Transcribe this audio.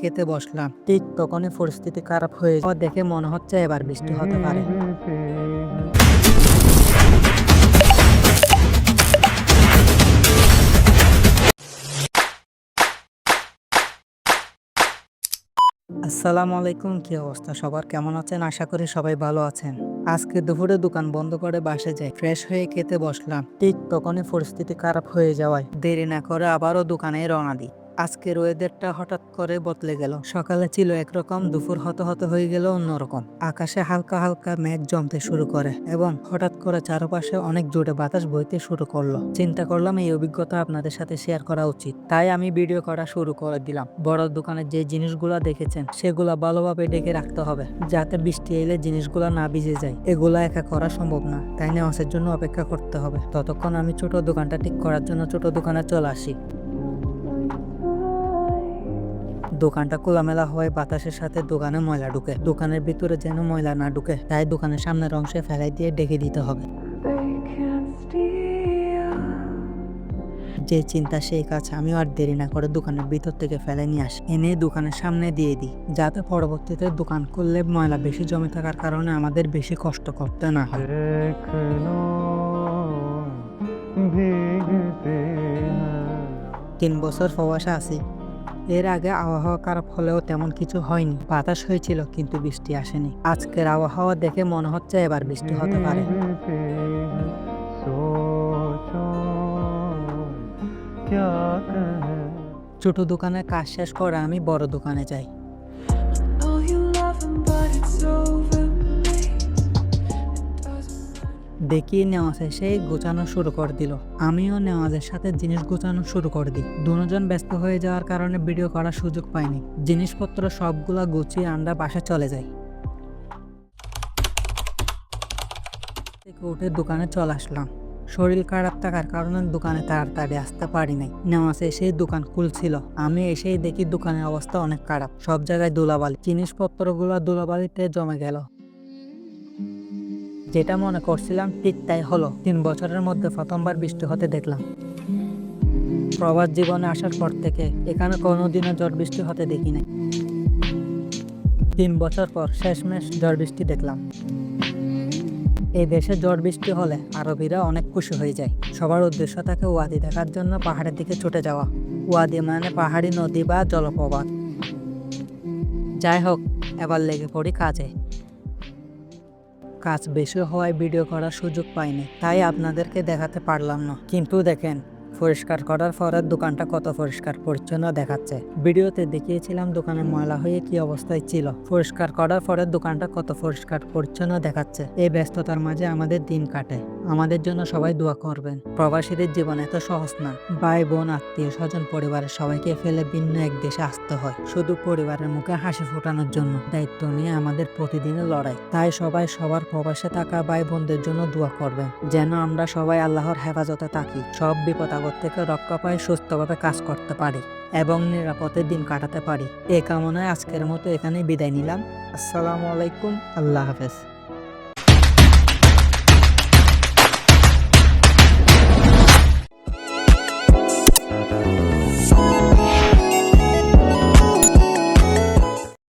খেতে বসলাম। ঠিক তখনই পরিস্থিতি খারাপ হয়ে দেখে মনে হচ্ছে এবার বৃষ্টি হতে পারে। আসসালামু আলাইকুম কি অবস্থা? সবার কেমন আছেন? আশা করি সবাই ভালো আছেন। আজকে দুপুরে দোকান বন্ধ করে বাসে যাই। ফ্রেশ হয়ে খেতে বসলাম। ঠিক তখনই পরিস্থিতি খারাপ হয়ে যাওয়ায় দেরি না করে আবারও দোকানে রওনা দিই। আজকের ওয়েদারটা হঠাৎ করে বদলে গেল। সকালে ছিল একরকম, দুপুর হত হত হয়ে গেল অন্যরকম। আকাশে হালকা হালকা মেঘ জমতে শুরু করে এবং হঠাৎ করে চারপাশে অনেক জোরে বাতাস বইতে শুরু করল। চিন্তা করলাম এই অভিজ্ঞতা আপনাদের সাথে শেয়ার করা উচিত। তাই আমি ভিডিও করা শুরু করে দিলাম। বড় দোকানের যে জিনিসগুলো দেখেছেন, সেগুলা ভালোভাবে ডেকে রাখতে হবে, যাতে বৃষ্টি এলে জিনিসগুলো না ভিজে যায়। এগুলা একা করা সম্ভব না। তাই নেওয়াজের জন্য অপেক্ষা করতে হবে। ততক্ষণ আমি ছোট দোকানটা ঠিক করার জন্য ছোট দোকানে চলে আসি। দোকানটা খোলামেলা হয় বাতাসের সাথে দোকানে ময়লা ঢুকে। দোকানের ভিতরে যেন ময়লা না ঢুকে তাই দোকানের সামনের অংশে ফেলাই দিয়ে ডেকে দিতে হবে। যে চিন্তা সেই কাজ আমিও আর দেরি না করে দোকানের ভিতর থেকে ফেলে নিয়ে আসি। এনে দোকানের সামনে দিয়ে দিই যাতে পরবর্তীতে দোকান করলে ময়লা বেশি জমে থাকার কারণে আমাদের বেশি কষ্ট করতে না হয়। তিন বছর ফবাসা আছি এর আগে আবহাওয়া খারাপ হলেও তেমন কিছু হয়নি। বাতাস হয়েছিল, কিন্তু বৃষ্টি আসেনি। আজকের আবহাওয়া দেখে মনে হচ্ছে এবার বৃষ্টি হতে পারে। ছোট দোকানে কাজ শেষ করে আমি বড় দোকানে যাই। Doesn't দেখি নেওয়াজে সেই গোছানো শুরু করে দিল। আমিও নেওয়াজের সাথে জিনিস গোছানো শুরু করে দিই। দুজন ব্যস্ত হয়ে যাওয়ার কারণে ভিডিও করার সুযোগ পাইনি। জিনিসপত্র সবগুলা গুছিয়ে আমরা বাসা চলে যাই। থেকে উঠে দোকানে চলে আসলাম। শরীর খারাপ থাকার কারণে দোকানে তাড়াতাড়ি আসতে পারি নাই। নেওয়াজে সেই দোকান খুলছিল। আমি এসেই দেখি দোকানের অবস্থা অনেক খারাপ। সব জায়গায় ধুলাবালি। জিনিসপত্রগুলো ধুলাবালিতে জমে গেল। যেটা মনে করছিলাম ঠিক তাই হলো। তিন বছরের মধ্যে প্রথমবার বৃষ্টি হতে দেখলাম। প্রবাস জীবনে আসার পর থেকে এখানে কোনোদিনও ঝড় বৃষ্টি হতে দেখি নাই। তিন বছর পর শেষমেশ ঝড় বৃষ্টি দেখলাম। এই দেশে ঝড় বৃষ্টি হলে আরবিরা অনেক খুশি হয়ে যায়। সবার উদ্দেশ্য থাকে ওয়াদি দেখার জন্য পাহাড়ের দিকে ছুটে যাওয়া। ওয়াদি মানে পাহাড়ি নদী বা জলপ্রপাত। যাই হোক, এবার লেগে পড়ি কাজে। কাজ বেশি হওয়ায় ভিডিও করার সুযোগ পাইনি তাই আপনাদেরকে দেখাতে পারলাম না। কিন্তু দেখেন পরিষ্কার করার পরে দোকানটা কত পরিষ্কার পরিচ্ছন্ন দেখাচ্ছে। ভিডিওতে দেখিয়েছিলাম দোকানে ময়লা হয়ে কি অবস্থায় ছিল। পরিষ্কার করার পরে দোকানটা কত পরিষ্কার পরিচ্ছন্ন দেখাচ্ছে। এই ব্যস্ততার মাঝে আমাদের দিন কাটে। আমাদের জন্য সবাই দোয়া করবেন। প্রবাসীদের জীবন এত সহজ না। ভাই, বোন, আত্মীয় স্বজন, পরিবারের সবাইকে ফেলে ভিন্ন এক দেশে আসতে হয়। শুধু পরিবারের মুখে হাসি ফোটানোর জন্য দায়িত্ব নিয়ে আমাদের প্রতিদিনের লড়াই। তাই সবাই সবার প্রবাসে থাকা ভাই বোনদের জন্য দোয়া করবেন। যেন আমরা সবাই আল্লাহর হেফাজতে থাকি। সব বিপদ আপদ থেকে রক্ষা পায়, সুস্থভাবে কাজ করতে পারি এবং নিরাপদে দিন কাটাতে পারি। এ কামনায় আজকের মতো এখানে বিদায় নিলাম। আসসালামু আলাইকুম। আল্লাহ হাফেজ।